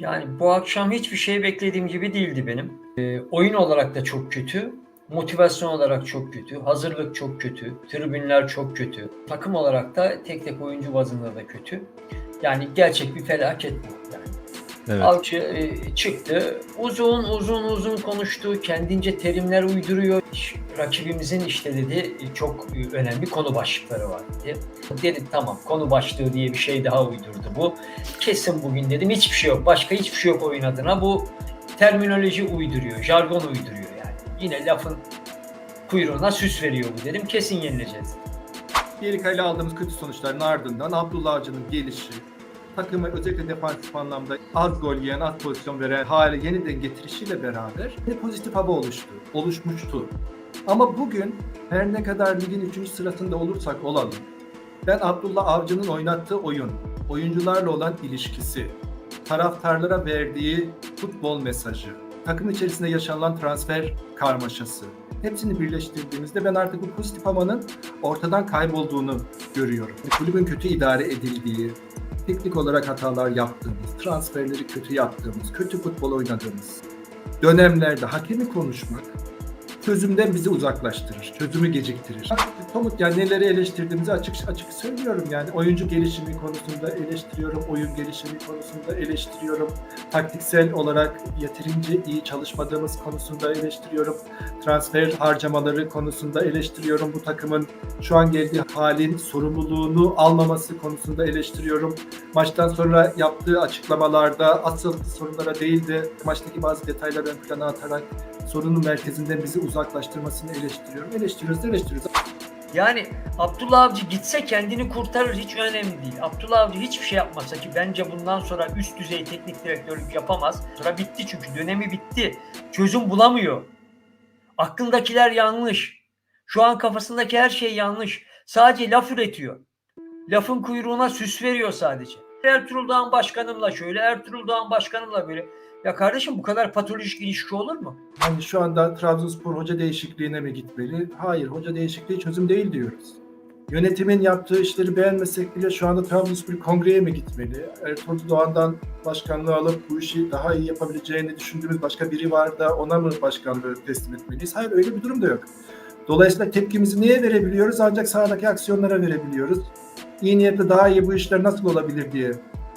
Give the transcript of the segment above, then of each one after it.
Yani bu akşam hiçbir şey beklediğim gibi değildi benim. Ee, oyun olarak da çok kötü. Motivasyon olarak çok kötü. Hazırlık çok kötü. Tribünler çok kötü. Takım olarak da tek tek oyuncu bazında da kötü. Yani gerçek bir felaket bu. Yani Evet. Avcı e, çıktı. Uzun uzun uzun konuştu. Kendince terimler uyduruyor. Rakibimizin işte dedi e, çok önemli konu başlıkları var dedi. Dedim tamam konu başlığı diye bir şey daha uydurdu bu. Kesin bugün dedim hiçbir şey yok. Başka hiçbir şey yok oyun adına. Bu terminoloji uyduruyor. Jargon uyduruyor yani. Yine lafın kuyruğuna süs veriyor bu dedim. Kesin yenileceğiz. Amerika ile aldığımız kötü sonuçların ardından Abdullah Avcı'nın gelişi, takımı özellikle defansif anlamda az gol yiyen, az pozisyon veren hale yeniden getirişiyle beraber pozitif hava oluştu, oluşmuştu. Ama bugün her ne kadar ligin 3. sırasında olursak olalım, ben Abdullah Avcı'nın oynattığı oyun, oyuncularla olan ilişkisi, taraftarlara verdiği futbol mesajı, takım içerisinde yaşanılan transfer karmaşası, hepsini birleştirdiğimizde ben artık bu pozitif havanın ortadan kaybolduğunu görüyorum. Kulübün kötü idare edildiği, teknik olarak hatalar yaptığımız, transferleri kötü yaptığımız, kötü futbol oynadığımız dönemlerde hakemi konuşmak çözümden bizi uzaklaştırır, çözümü geciktirir. Somut yani neleri eleştirdiğimizi açık açık söylüyorum yani. Oyuncu gelişimi konusunda eleştiriyorum, oyun gelişimi konusunda eleştiriyorum, taktiksel olarak yeterince iyi çalışmadığımız konusunda eleştiriyorum, transfer harcamaları konusunda eleştiriyorum, bu takımın şu an geldiği halin sorumluluğunu almaması konusunda eleştiriyorum. Maçtan sonra yaptığı açıklamalarda asıl sorunlara değil de maçtaki bazı detayları ön plana atarak sorunun merkezinden bizi uzaklaştırmasını eleştiriyorum. Eleştiriyoruz, eleştiriyoruz. Yani Abdullah Avcı gitse kendini kurtarır hiç önemli değil. Abdullah Avcı hiçbir şey yapmasa ki bence bundan sonra üst düzey teknik direktörlük yapamaz. Sıra bitti çünkü dönemi bitti. Çözüm bulamıyor. Aklındakiler yanlış. Şu an kafasındaki her şey yanlış. Sadece laf üretiyor. Lafın kuyruğuna süs veriyor sadece. Ertuğrul Doğan başkanımla şöyle, Ertuğrul Doğan başkanımla böyle. Ya kardeşim bu kadar patolojik ilişki olur mu? Hani şu anda Trabzonspor hoca değişikliğine mi gitmeli? Hayır, hoca değişikliği çözüm değil diyoruz. Yönetimin yaptığı işleri beğenmesek bile şu anda Trabzonspor kongreye mi gitmeli? Ertuğrul Doğan'dan başkanlığı alıp bu işi daha iyi yapabileceğini düşündüğümüz başka biri var da ona mı başkanlığı teslim etmeliyiz? Hayır öyle bir durum da yok. Dolayısıyla tepkimizi neye verebiliyoruz? Ancak sahadaki aksiyonlara verebiliyoruz. İyi niyetle daha iyi bu işler nasıl olabilir diye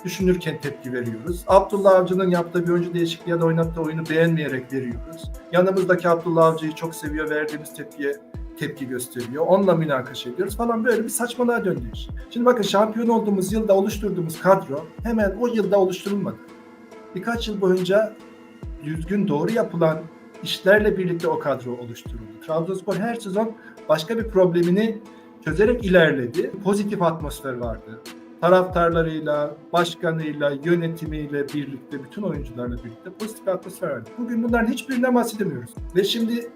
düşünürken tepki veriyoruz. Abdullah Avcı'nın yaptığı bir oyuncu değişikliği ya da oynattığı oyunu beğenmeyerek veriyoruz. Yanımızdaki Abdullah Avcı'yı çok seviyor, verdiğimiz tepkiye tepki gösteriyor. Onunla münakaşa ediyoruz falan böyle bir saçmalığa döndü iş. Şimdi bakın şampiyon olduğumuz yılda oluşturduğumuz kadro hemen o yılda oluşturulmadı. Birkaç yıl boyunca düzgün doğru yapılan işlerle birlikte o kadro oluşturuldu. Trabzonspor her sezon başka bir problemini çözerek ilerledi. Pozitif atmosfer vardı taraftarlarıyla, başkanıyla, yönetimiyle birlikte, bütün oyuncularla birlikte pozitif atmosfer vardı. Bugün bunların hiçbirinden bahsedemiyoruz. Ve şimdi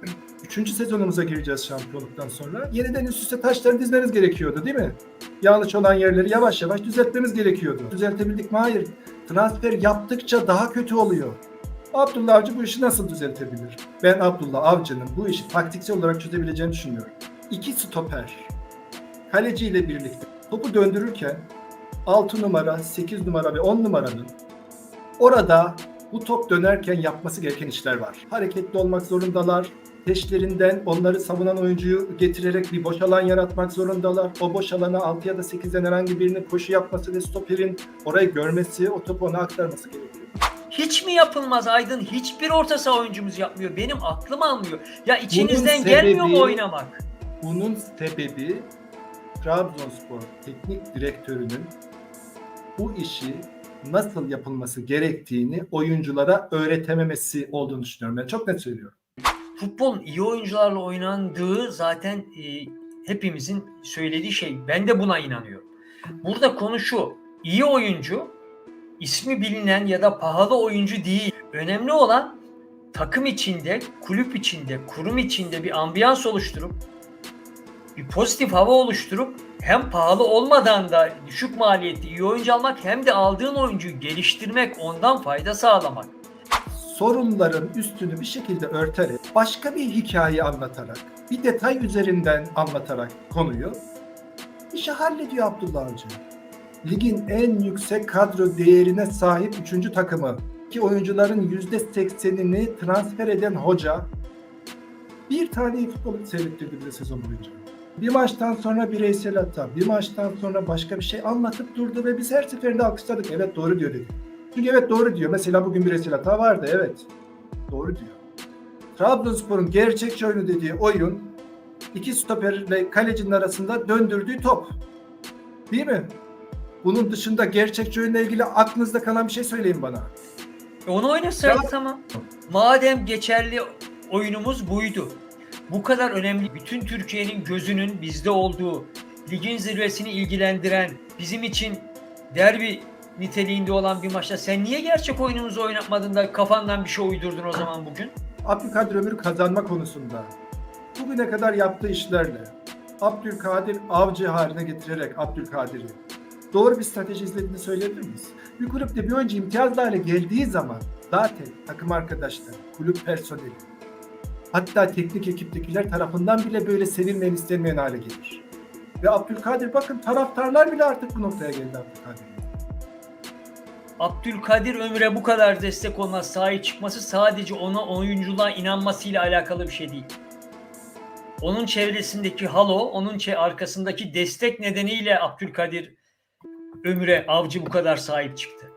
3. sezonumuza gireceğiz şampiyonluktan sonra. Yeniden üst üste taşları dizmeniz gerekiyordu değil mi? Yanlış olan yerleri yavaş yavaş düzeltmemiz gerekiyordu. Düzeltebildik mi? Hayır. Transfer yaptıkça daha kötü oluyor. Abdullah Avcı bu işi nasıl düzeltebilir? Ben Abdullah Avcı'nın bu işi taktiksel olarak çözebileceğini düşünüyorum. İki stoper, kaleciyle birlikte topu döndürürken 6 numara, 8 numara ve 10 numaranın orada bu top dönerken yapması gereken işler var. Hareketli olmak zorundalar. Peşlerinden onları savunan oyuncuyu getirerek bir boş alan yaratmak zorundalar. O boş alana 6 ya da 8'den herhangi birinin koşu yapması ve stoperin orayı görmesi, o topu ona aktarması gerekiyor. Hiç mi yapılmaz Aydın? Hiçbir orta saha oyuncumuz yapmıyor. Benim aklım almıyor. Ya içinizden Bunun gelmiyor mu oynamak? Bunun sebebi Trabzonspor teknik direktörünün bu işi nasıl yapılması gerektiğini oyunculara öğretememesi olduğunu düşünüyorum. Ben çok net söylüyorum. Futbolun iyi oyuncularla oynandığı zaten e, hepimizin söylediği şey. Ben de buna inanıyorum. Burada konu şu. İyi oyuncu ismi bilinen ya da pahalı oyuncu değil. Önemli olan takım içinde, kulüp içinde, kurum içinde bir ambiyans oluşturup bir pozitif hava oluşturup hem pahalı olmadan da düşük maliyetli iyi oyuncu almak hem de aldığın oyuncuyu geliştirmek, ondan fayda sağlamak. Sorunların üstünü bir şekilde örterek, başka bir hikaye anlatarak, bir detay üzerinden anlatarak konuyu işi hallediyor Abdullah Avcı. Ligin en yüksek kadro değerine sahip üçüncü takımı Eldeki oyuncuların yüzde seksenini transfer eden hoca bir tane futbol seyrettirdi bize sezon boyunca. Bir maçtan sonra bireysel hata, bir maçtan sonra başka bir şey anlatıp durdu ve biz her seferinde alkışladık. Evet doğru diyor dedik. Çünkü evet doğru diyor. Mesela bugün bireysel hata vardı evet. Doğru diyor. Trabzonspor'un gerçekçi oyunu dediği oyun iki stoperle kalecinin arasında döndürdüğü top. Değil mi? Bunun dışında gerçekçi oyunla ilgili aklınızda kalan bir şey söyleyin bana. E Onu oynasaydı tamam. Madem geçerli oyunumuz buydu. Bu kadar önemli bütün Türkiye'nin gözünün bizde olduğu, ligin zirvesini ilgilendiren, bizim için derbi niteliğinde olan bir maçta sen niye gerçek oyunumuzu oynatmadın da kafandan bir şey uydurdun o zaman bugün? Abdülkadir Ömür kazanma konusunda bugüne kadar yaptığı işlerle Abdülkadir avcı haline getirerek Abdülkadir'i doğru bir strateji izlediğini söyleyebilir miyiz? Bir kulüpte bir oyuncu imtiyazlı hale geldiği zaman zaten takım arkadaşları, kulüp personeli hatta teknik ekiptekiler tarafından bile böyle sevilmeyen istenmeyen hale gelir. Ve Abdülkadir bakın taraftarlar bile artık bu noktaya geldi Abdülkadir. Abdülkadir Ömür'e bu kadar destek olması, sahip çıkması sadece ona oyunculuğa inanmasıyla alakalı bir şey değil. Onun çevresindeki halo, onun arkasındaki destek nedeniyle Abdülkadir Ömür'e avcı bu kadar sahip çıktı.